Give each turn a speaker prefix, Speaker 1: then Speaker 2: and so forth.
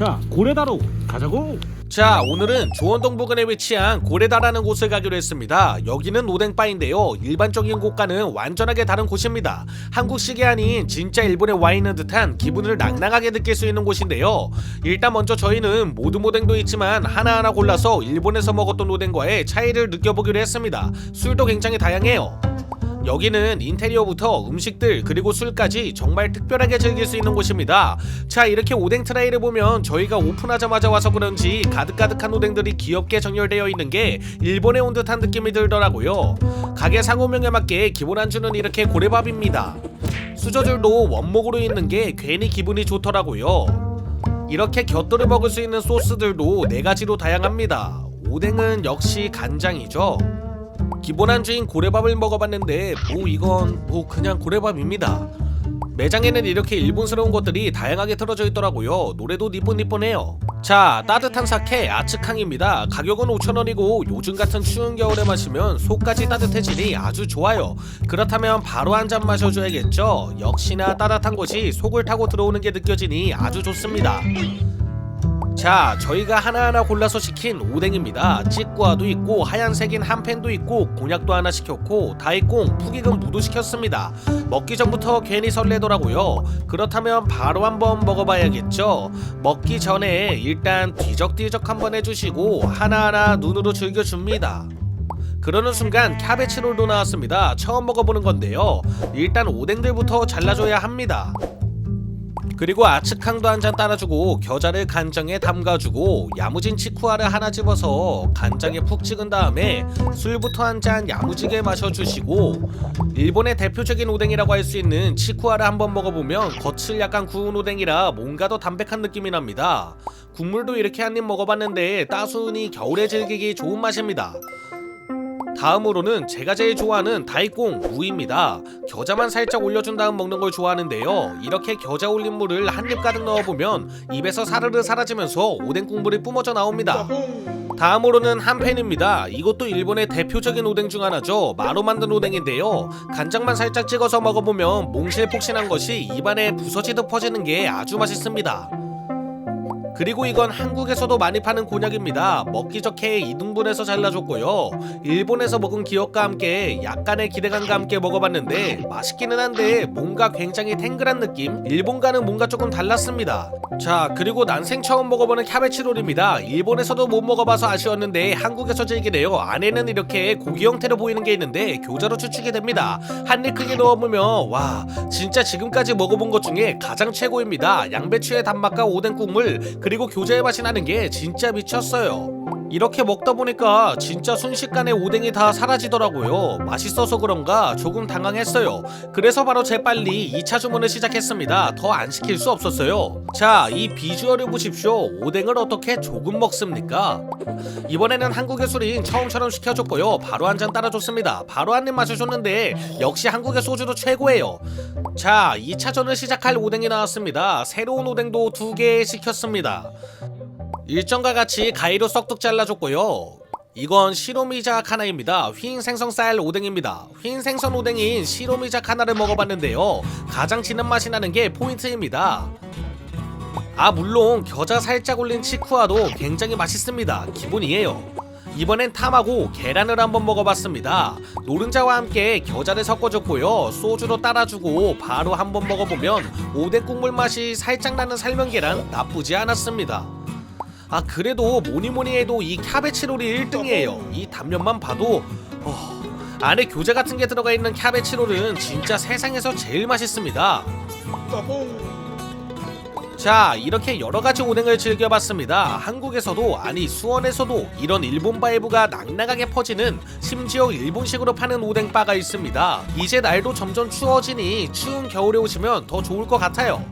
Speaker 1: 자 고래다로 가자고.
Speaker 2: 자 오늘은 조원동 부근에 위치한 고래다라는 곳을 가기로 했습니다. 여기는 오뎅바인데요. 일반적인 곳과는 완전하게 다른 곳입니다. 한국식이 아닌 진짜 일본에 와 있는 듯한 기분을 낭낭하게 느낄 수 있는 곳인데요. 일단 먼저 저희는 모든 오뎅도 있지만 하나하나 골라서 일본에서 먹었던 오뎅과의 차이를 느껴보기로 했습니다. 술도 굉장히 다양해요 여기는 인테리어부터 음식들 그리고 술까지 정말 특별하게 즐길 수 있는 곳입니다. 자 이렇게 오뎅 트레이를 보면 저희가 오픈하자마자 와서 그런지 가득가득한 오뎅들이 귀엽게 정렬되어 있는 게 일본에 온 듯한 느낌이 들더라고요. 가게 상호명에 맞게 기본 안주는 이렇게 고래밥입니다. 수저들도 원목으로 있는 게 괜히 기분이 좋더라고요. 이렇게 곁들여 먹을 수 있는 소스들도 네 가지로 다양합니다. 오뎅은 역시 간장이죠. 기본 안주인 고래밥을 먹어봤는데 뭐 이건 뭐 그냥 고래밥입니다. 매장에는 이렇게 일본스러운 것들이 다양하게 틀어져 있더라고요. 노래도 니뿐니뿐해요. 자, 따뜻한 사케 아츠캉입니다. 가격은 5,000원이고 요즘 같은 추운 겨울에 마시면 속까지 따뜻해지니 아주 좋아요. 그렇다면 바로 한 잔 마셔줘야겠죠. 역시나 따뜻한 것이 속을 타고 들어오는 게 느껴지니 아주 좋습니다. 자, 저희가 하나하나 골라서 시킨 오뎅입니다. 찌꾸아도 있고 하얀색인 한 팬도 있고 곤약도 하나 시켰고 다이꽁, 푸기금 무도 시켰습니다. 먹기 전부터 괜히 설레더라고요. 그렇다면 바로 한번 먹어봐야겠죠. 먹기 전에 일단 뒤적뒤적 한번 해주시고 하나하나 눈으로 즐겨줍니다. 그러는 순간 캐베치롤도 나왔습니다. 처음 먹어보는 건데요. 일단 오뎅들부터 잘라줘야 합니다. 그리고 아츠캉도 한 잔 따라주고 겨자를 간장에 담가주고 야무진 치쿠아를 하나 집어서 간장에 푹 찍은 다음에 술부터 한 잔 야무지게 마셔주시고 일본의 대표적인 오뎅이라고 할 수 있는 치쿠아를 한번 먹어보면 겉을 약간 구운 오뎅이라 뭔가 더 담백한 느낌이 납니다. 국물도 이렇게 한 입 먹어봤는데 따순히 겨울에 즐기기 좋은 맛입니다. 다음으로는 제가 제일 좋아하는 다이꽁 무입니다. 겨자만 살짝 올려준 다음 먹는 걸 좋아하는데요. 이렇게 겨자 올린 물을 한 입 가득 넣어보면 입에서 사르르 사라지면서 오뎅 국물이 뿜어져 나옵니다. 다음으로는 한팬입니다. 이것도 일본의 대표적인 오뎅 중 하나죠. 마로 만든 오뎅인데요. 간장만 살짝 찍어서 먹어보면 몽실폭신한 것이 입안에 부서지듯 퍼지는 게 아주 맛있습니다. 그리고 이건 한국에서도 많이 파는 곤약입니다. 먹기 좋게 2등분해서 잘라줬고요. 일본에서 먹은 기억과 함께 약간의 기대감과 함께 먹어봤는데 맛있기는 한데 뭔가 굉장히 탱글한 느낌? 일본과는 뭔가 조금 달랐습니다. 자 그리고 난생 처음 먹어보는 캐베치롤입니다. 일본에서도 못 먹어봐서 아쉬웠는데 한국에서 즐기네요. 안에는 이렇게 고기 형태로 보이는 게 있는데 교자로 추측이 됩니다. 한 입 크게 넣어보면 와 진짜 지금까지 먹어본 것 중에 가장 최고입니다. 양배추의 단맛과 오뎅 국물 그리고 교자의 맛이 나는 게 진짜 미쳤어요. 이렇게 먹다 보니까 진짜 순식간에 오뎅이 다 사라지더라고요. 맛있어서 그런가 조금 당황했어요. 그래서 바로 재빨리 2차 주문을 시작했습니다. 더 안 시킬 수 없었어요. 자, 이 비주얼을 보십시오. 오뎅을 어떻게 조금 먹습니까? 이번에는 한국의 술인 처음처럼 시켜줬고요. 바로 한 잔 따라줬습니다. 바로 한 입 마셔줬는데 역시 한국의 소주도 최고예요. 자, 2차전을 시작할 오뎅이 나왔습니다. 새로운 오뎅도 두 개 시켰습니다. 일정과 같이 가위로 썩둑 잘라줬고요. 이건 시로미작 하나입니다. 흰 생선 쌀 오뎅입니다. 흰 생선 오뎅인 시로미작 하나를 먹어봤는데요. 가장 진한 맛이 나는 게 포인트입니다. 아 물론 겨자 살짝 올린 치쿠아도 굉장히 맛있습니다. 기본이에요. 이번엔 탐하고 계란을 한번 먹어봤습니다. 노른자와 함께 겨자를 섞어줬고요. 소주로 따라주고 바로 한번 먹어보면 오뎅 국물 맛이 살짝 나는 살면 계란 나쁘지 않았습니다. 아 그래도 뭐니뭐니 해도 이 캐베치롤이 1등이에요. 이 단면만 봐도 어, 안에 교자 같은 게 들어가 있는 캐베치롤은 진짜 세상에서 제일 맛있습니다. 자 이렇게 여러가지 오뎅을 즐겨봤습니다. 한국에서도 아니 수원에서도 이런 일본 바이브가 낭낭하게 퍼지는 심지어 일본식으로 파는 오뎅바가 있습니다. 이제 날도 점점 추워지니 추운 겨울에 오시면 더 좋을 것 같아요